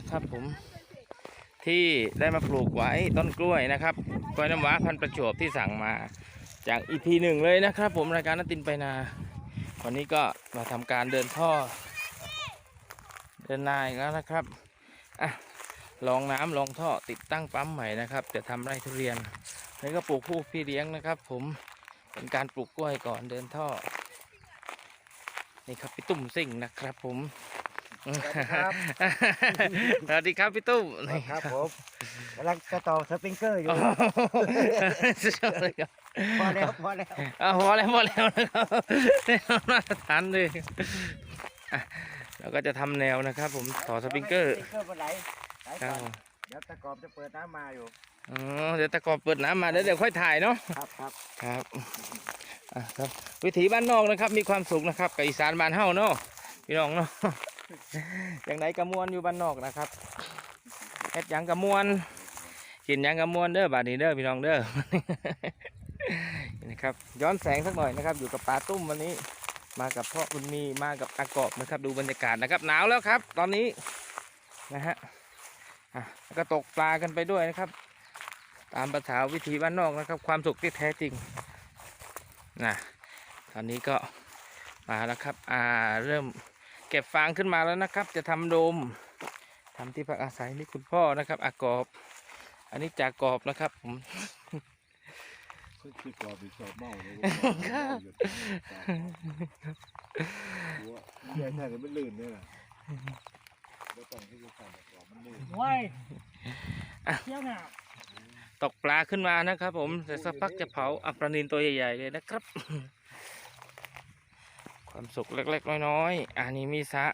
นะครับผมที่ได้มาปลูกไว้ต้นกล้วยนะครับกล้วยน้ำว้าพันประจวบที่สั่งมา จากอีพีหนึ่งเลยนะครับ ผมรายการนัดตินไปนาวันนี้ก็มาทำการเดินท่อ เดินนาอีกแล้วนะครับอะลองน้ำลองท่อติดตั้งปั๊มใหม่นะครับจะทำไร่ทุเรียนนี่ก็ปลูกผู้พี่เลี้ยงนะครับ ผมเป็นการปลูกกล้วยก่อนเดินท่อนี่ครับพี่ตุ้มซิ่งนะครับผม ครับ สวัสดีครับพี่ตุ้มครับผมกำลังจะต่อสปริงเกอร์อยู่โอ้โหสุดยอดเลยครับพอแล้วพอแล้วอะพอแล้วพอแล้วนะครับแนวมาตรฐานเลยอะเราก็จะทำแนวนะครับ ผมต่อสปริงเกอร์สปริงเกอร์มันไหลไหลครัก่บอนผมเดี๋ยวตะกอบจะเปิดน้ำมาอยู่อ๋อเดี๋ยวตะกอบเปิดน้ำมาแล้วเดี๋ยวค่อยถ่ายเนาะครับครับครับอะครับวิถีบ้านนอกนะครับ มีความสุขนะครับกับอีสานบ้านเฮาเนาะพี่น้องเนาะ อย่างไหนกระมวลอยู่บ้านนอกนะครับเฮ็ดหยังกระมวลกินหยังกระมวลเด้อบาดนี้เด้อพี่น้องเด้อนะครับย้อนแสงสักหน่อยนะครับ อยู่กับปลาตุ้มวันนี้ มากับพ่อบุญมีมากับอากอบนะครับ ดูบรรยากาศนะครับหนาวแล้วครับ ตอนนี้นะฮะอะแล้วก็ตกปลากันไปด้วยนะครับ ตามภาษาวิถีบ้านนอกนะครับ ความสุขที่แท้จริงนะตอนนี้ก็มาแล้วครับอ่าเริ่ม เก็บฟางขึ้นมาแล้วนะครับ จะทำโดมทำที่พักอาศัยนี่คุณพ่อนะครับอากอบ อันนี้จากกอบนะครับผมคือกรอบอีกชอบเมาเลยครับหัวใหญ่แท้เลยมันลื่นเนี่ยนะแล้วต้องที่จะใส่กรอบมันลื่นว้ายอะเที่ยวหนาตกปลาขึ้นมานะครับผมแต่สักพักจะเผาอัปลานินตัวใหญ่ ๆ เลยนะครับ ความสุขเล็กๆน้อยๆอันนี้มีสะ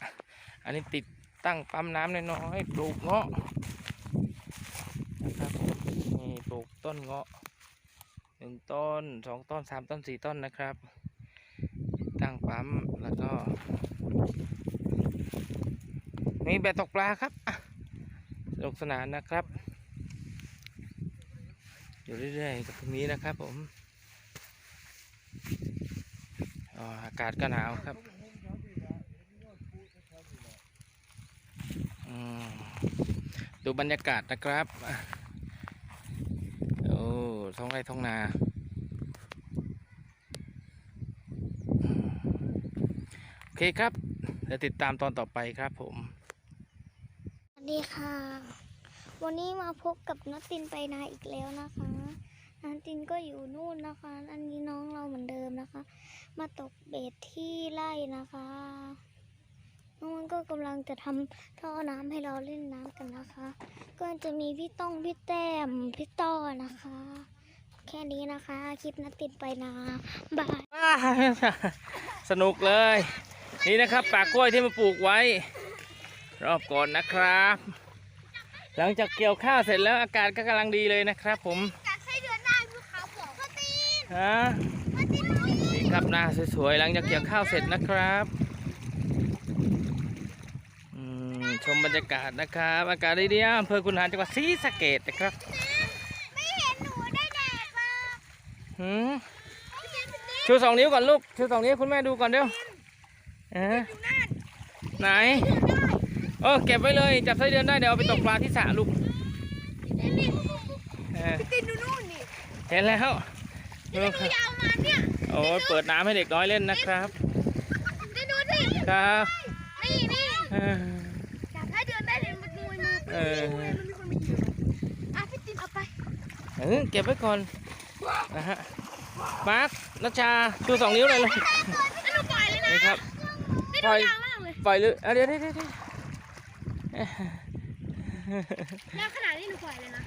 อันนี้ติดตั้งปั๊มน้ำน้อยๆปลูกเงาะนะครับนี่ปลูกต้นเงาะหนึ่งต้นสองต้นสามต้นสี่ต้นนะครับ ตั้งปั๊มแล้วก็มีแบบตกปลาครับสนุกสนานนะครับ อยู่เรื่อยๆกับตรงนี้นะครับผม อากาศก็หนาวครับอืมดูบรรยากาศนะครับโอ้ท้องไร่ท้องนา โอเคครับเดี๋ยวติดตามตอนต่อไปครับผม สวัสดีค่ะ วันนี้มาพบกับนัตตินไปนาอีกแล้วนะคะ นัตตินก็อยู่นู่นนะคะ อันนี้น้องเราเหมือนเดิมนะคะ มาตกเบ็ดที่ไร่นะคะน้องมันก็กำลังจะทำท่อน้ำให้เราเล่นน้ำกันนะคะ ก็จะมีพี่ต้องพี่แต้มพี่ต้อนะคะ แค่นี้นะคะ คลิปนัตตินไปนาบายสนุกเลย นี่นะครับป่ากล้วยที่มาปลูกไว้ รอบก่อนนะครับ หลังจากเกี่ยวข้าวเสร็จแล้วอากาศก็กำลังดีเลยนะครับผม ฮะนี่ครับหน้าสวยๆหลังจากเกี่ยวข้าวเสร็จนะครับอืมชมบรรยากาศนะครับ อากาศดีๆอำเภอคุนหารจังหวัดศรีสะเกดนะครับไม่เห็นหนูได้แดดมาหืมพี่เจนเป็นนี่ชูสองนิ้วก่อนลูกชูสองนิ้วให้คุณแม่ดูก่อนเดี๋ยวเอะไหนเออเก็บไว้เลยจับไส้เดือนได้เดี๋ยวเอาไปตกปลาที่สระลูกเออตินดูนู่นนี่เห็นแล้ว นี่หนูยาวมาเนี่ยโอ้ยเปิดน้ำให้เด็กน้อยเล่นนะครับตินดูสิครับนี่นี่เออจับให้เดือนได้เลยมันมวยมือเออมันมีคนมาเหยียบอะพี่ตินเอาไปเออเก็บไว้ก่อนนะฮะมาร์คนัชชาชูสองนิ้วเลยเลยแล้วหนูปล่อยเลยนะนี่ครับนี่ปล่ดูอยยาวมากเลยปล่อยเลยอะเดี๋ยวเดี๋ยวเดี๋ยวเดี๋ยวแล้วขนาดนี้หนูปล่อยเลยนะ